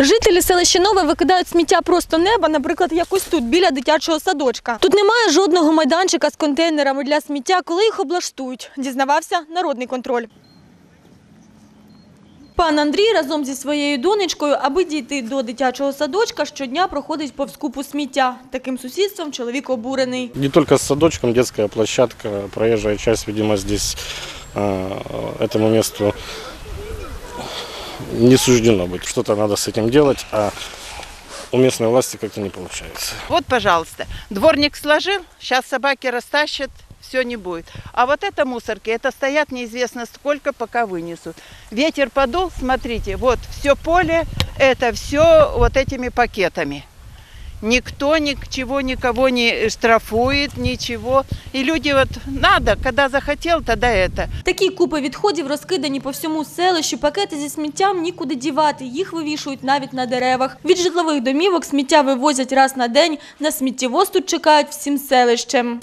Жителі селища Нове викидають сміття просто неба, наприклад, якось тут, біля дитячого садочка. Тут немає жодного майданчика з контейнерами для сміття, коли їх облаштують, дізнавався народний контроль. Пан Андрій разом зі своєю донечкою, аби дійти до дитячого садочка, щодня проходить повз купу сміття. Таким сусідством чоловік обурений. Не только с садочком, детская площадка, проезжая часть, видимо, здесь этому месту не суждено быть. Что-то надо с этим делать, а у местной власти как-то не получается. Вот, пожалуйста, дворник сложил, сейчас собаки растащат, все не будет. А вот это мусорки, это стоят неизвестно сколько, пока вынесут. Ветер подул, смотрите, вот все поле, это все вот этими пакетами. Никто ничего никого не штрафует, ничего. И люди вот надо, когда захотел, тогда это. Такі купи відходів розкидані по всьому селищу. Пакети зі сміттям нікуди дівати. Їх вивішують навіть на деревах. Від житлових домівок сміття вивозять раз на день. На сміттєвоз тут чекають всім селищем.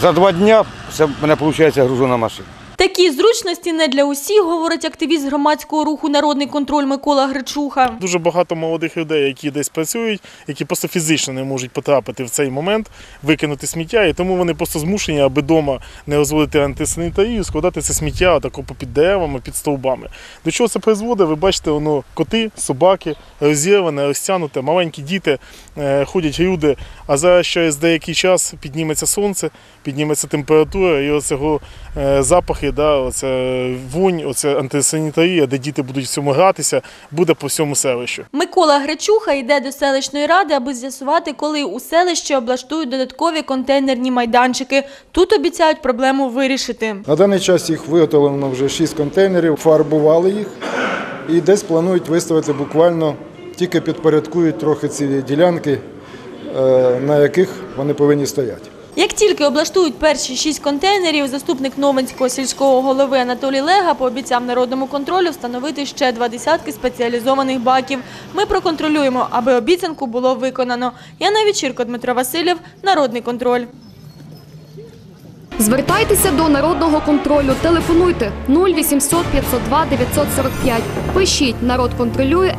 За два дня це в мене виходить гружена машина. Такі зручності не для усіх, говорить активіст громадського руху Народний контроль Микола Гречуха. Дуже багато молодих людей, які десь працюють, які просто фізично не можуть потрапити в цей момент, викинути сміття, і тому вони просто змушені, аби вдома не розводити антисанітарію, складати це сміття отако під деревами, під стовбами. До чого це призводить? Ви бачите, воно коти, собаки, розірване, розтягнуте, маленькі діти е, ходять люди. А зараз через деякий час підніметься сонце, підніметься температура, і оцього е, запахи, да, оце вонь, оце антисанітарія, де діти будуть в цьому гратися, буде по всьому селищу. Микола Гречуха йде до селищної ради, аби з'ясувати, коли у селищі облаштують додаткові контейнерні майданчики. Тут обіцяють проблему вирішити. На даний час їх виготовлено вже 6 контейнерів, фарбували їх і десь планують виставити буквально, тільки підпорядкують трохи ці ділянки, е, на яких вони повинні стояти. Як тільки облаштують перші шість контейнерів, заступник Новинського сільського голови Анатолій Лега пообіцяв народному контролю встановити ще два десятки спеціалізованих баків. Ми проконтролюємо, аби обіцянку було виконано. Яна Вечірко, Дмитро Васильєв, Народний контроль. Звертайтеся до народного контролю. Телефонуйте 0800 502 945. Пишіть народ контролює.